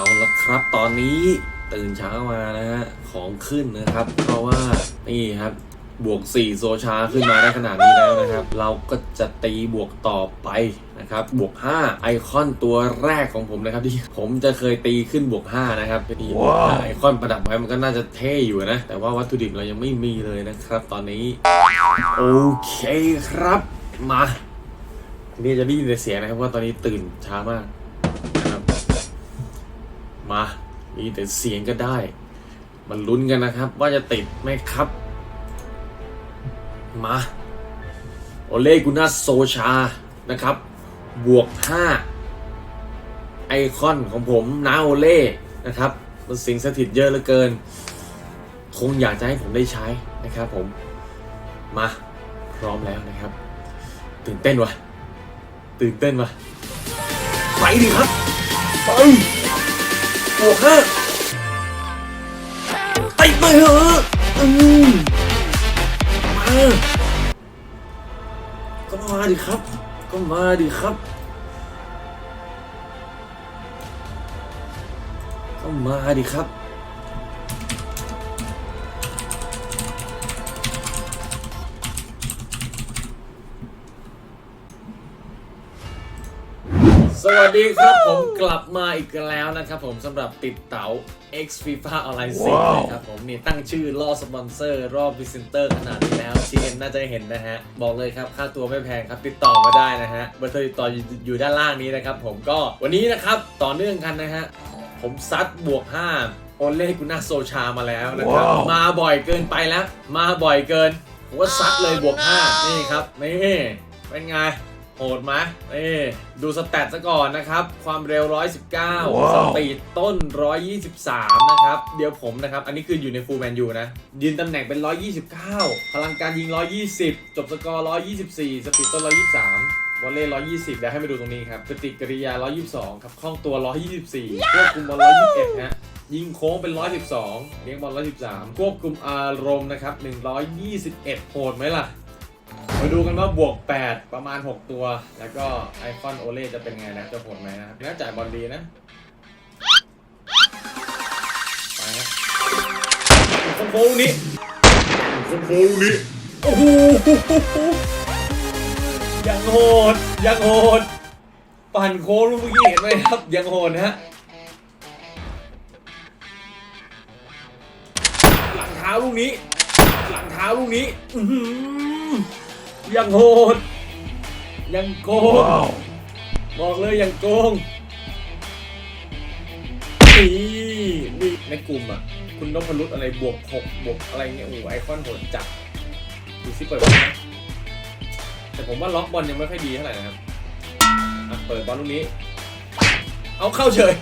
อนนี้ตื่นเช้ามานะฮะ ของขึ้นนะครับ เพราะว่านี่ครับบวก 4 โซชาขึ้นมาได้ขนาดนี้แล้วนะครับ เราก็จะตีบวกต่อไปนะครับ บวก 5 ไอคอนตัวแรกของผมนะครับที่ผมจะเคยตีขึ้นบวก 5 นะครับนี่ไอคอนประดับไว้มันก็น่าจะเท่อยู่นะ แต่ว่าวัตถุดิบเรายังไม่มีเลยนะครับ ตอนนี้ โอเคครับมาทีนี้จะได้ยินแต่เสียงนะครับว่าตอนนี้ตื่นช้ามากนะครับ มา มีแต่เสียงก็ได้ มันลุ้นกันนะครับ ว่าจะติดไหมครับ มาโอเลกุนาโซชานะครับ บวก 5 ไอคอนของผมนาโอเล่นะครับ มันสิงสถิตเยอะเหลือเกิน คงอยากจะให้ผมได้ใช้นะครับผม มาพร้อมแล้วนะครับ ตื่นเต้นวะตื่นเต้นวะไปดิครับไป บวกห้าไปไปเหอะอืมมาก็มาดิครับ ก็มาดิครับ ก็มาดิครับ สวัสดีครับผมกลับมาอีกแล้วนะครับผมสำหรับติดเต๋า X FIFA Online 10นะครับผมนี่ตั้งชื่อล่อสปอนเซอร์รอบพรีเซนเตอร์ขนาดนี้แล้ว CM น่าจะเห็นนะฮะ บอกเลยครับ ค่าตัวไม่แพงครับติดต่อมาได้นะฮะเบอร์โทรติดต่ออยู่อยู่ด้านล่างนี้นะครับผมก็วันนี้นะครับต่อเนื่องกันนะฮะ ผมซัดบวก 5 โอเล่กุน่าโซชามาแล้วนะครับ มาบ่อยเกินไปแล้ว มาบ่อยเกินผมก็ซัดเลยบวก 5 นี่ครับนี่เป็นไง โหดไหมนี่ดูสแตทซะก่อนนะครับ ความเร็ว 119สปีดต้น 123 นะครับ เดี๋ยวผมนะครับ อันนี้คืออยู่ในฟูลแมนยูนะ ยืนตำแหน่งเป็น 129 พลังการยิง 120 จบสกอร์ 124 สปีดต้น 123วอลเล่120เดี๋ยวให้มาดูตรงนี้ครับปฏิกิริยา 122 ครับ คล่องตัว 124 ควบคุมบอล121 ฮะ ยิงโค้งเป็น 112 เลี้ยงบอล 113 ควบคุมอารมณ์นะครับ 121 โหดไหมล่ะ มาดูกันว่าบวก 8 ประมาณ 6 ตัว แล้วก็ไอคอนโอเล่จะเป็นไงนะ จะโหดไหมนะครับน่าจ่ายบอลดีนะ ไปนะคอมโบนี้คอมโบนี้ โอ้โหยังโหด ยังโหด ปั่นโค้งลูกเมื่อกี้เห็นไหมครับ ยังโหดนฮะหลังเท้าลูกนี้ หลังเท้าลูกนี้ อื ยังโหด ยังโกง บอกเลยยังโกงนี่นี่ในกลุ่มอะ คุณนพรุษอะไรบวกหกบวกอะไรเงี้ยโอ้โหไอคอนโหดจัดดูซิเปิดบอลนะแต่ผมว่าล็อกบอลยังไม่ค่อยดีเท่าไหร่นะครับอะเปิดบอลลูกนี้ เอาเข้าเฉย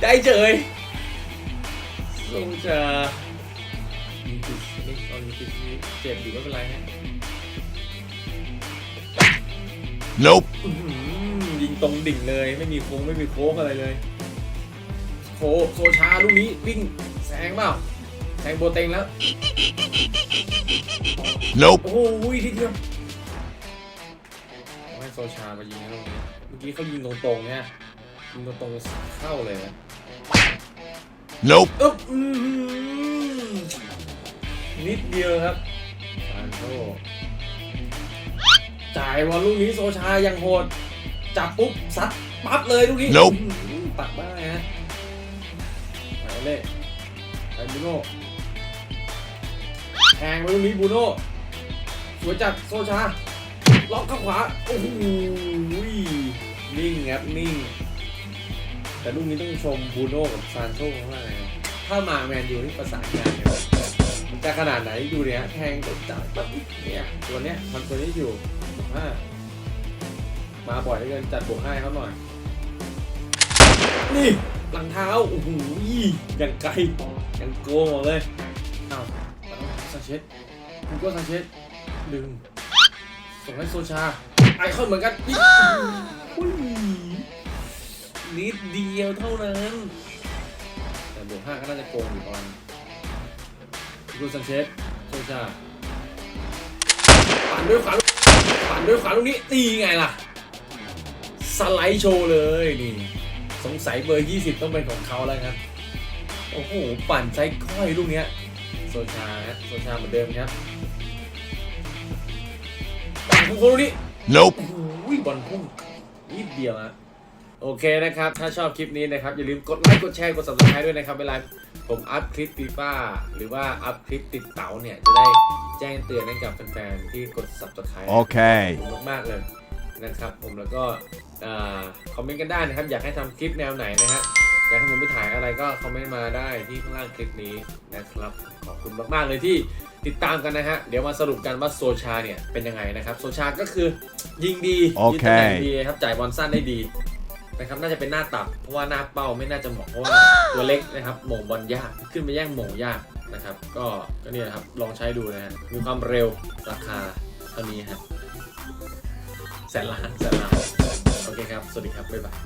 ได้เฉยโซชายิงติดนี่ตอนนี้ติดนี่เจ็บอยู่ไม่เป็นไรฮะ Nope. อื้อหือยิงตรงดิ่งเลย ไม่มีโค้งไม่มีโค้งอะไรเลยโคโซชาลูกนี้วิ่งแซงเปล่าแซงโบเต็งแล้ว Nope. โอ้โหทีเดียวเอาให้โซชามายิงนะลูกนี้เมื่อกี้เขายิงตรงๆเนี่ยยิงตรงๆเข้าเลยนะ Nope. อึ๊บอื้อหือนิดเดียวครับฟานโต จ่ายบอลลูกนี้โซชายังโหด จับปุ๊บซัดปั๊บเลยลูกนี้ Nope อื้อหือตัดบ้างฮะไปเอาเล่ไปบูโน่แทงไปลูกนี้บูโน่สวยจัดโซชา ล็อกเข้าขวา โอ้โหนิ่งครับนิ่ง แต่ลูกนี้ต้องชมบูโน่กับซานโชข้างล่างนะถ้ามาแมนยูนี่ประสานงานกันมันจะขนาดไหนดูเนี่ยแทงตัวจับปั๊บเนี่ยตัวเนี้ยทำตัวนี้อยู่ บวกห้ามาบ่อยเหลือเกินจัดบวกห้าให้เขาหน่อย นี่หลังเท้าโอ้โหอย่างไกลอย่างโกงบอกเลยอ้าวซาเชสคุณก็ซาเชสดึงส่งให้โซชา ไอคอนเหมือนกันนี่อุ้ยนิดเดียวเท่านั้น แต่บวกห้าก็น่าจะโกงอยู่ประมาณดูซันเชสโซชาปั่นด้วยขวาปั่ นด้วยขวาลูกนี้ตีไงล่ะ สไลด์โชว์เลยนี่สงสัยเบอร์ 20 ต้องเป็นของเขาแล้วครับ โอ้โห ปั่นใจค่อยลูกเนี้ยโซชาฮะโซชาเหมือนเดิมครับปั่นพุ่งคนลูกนี้ Nope. โอ้โหบอลพุ่งนิดเดียวฮะโอเคนะครับ ถ้าชอบคลิปนี้นะครับ อย่าลืมกดไลค์กดแชร์กด subscribe ด้วยนะครับเวลาผมอัพคลิปฟีฟ่าหรือว่าอัพคลิปติดเต๋าเนี่ยจะได้ แจ้งเตือนให้กับแฟนๆที่กด subscribe ขอบ Okay. คุณมากๆเลยนะครับ ผมแล้วก็อ่าคอมเมนต์กันได้นะครับ อยากให้ทำคลิปแนวไหนนะฮะอยากให้ผมไปถ่ายอะไรก็คอมเมนต์มาได้ที่ข้างล่างคลิปนี้นะครับ ขอบคุณมากๆเลยที่ติดตามกันนะฮะ เดี๋ยวมาสรุปกันว่าโซชาเนี่ยเป็นยังไงนะครับ โซชาก็คือยิงดีโอเคยิงตำแหน่งดีครับจ่ายบอลสั้นได้ดีนะครับน่าจะเป็นหน้าตับเพราะว่าหน้าเป้าไม่น่าจะเหมาะเพราะว่าตัวเล็กนะครับหม่งบอลยากขึ้นไปแย่งหม่งยาก นะครับ ก็ก็เนี่ยนะครับลองใช้ดูนะฮะมีความเร็วราคาเท่านี้ฮะแสนล้านแสนล้านโอเคครับ สวัสดีครับ บ๊ายบาย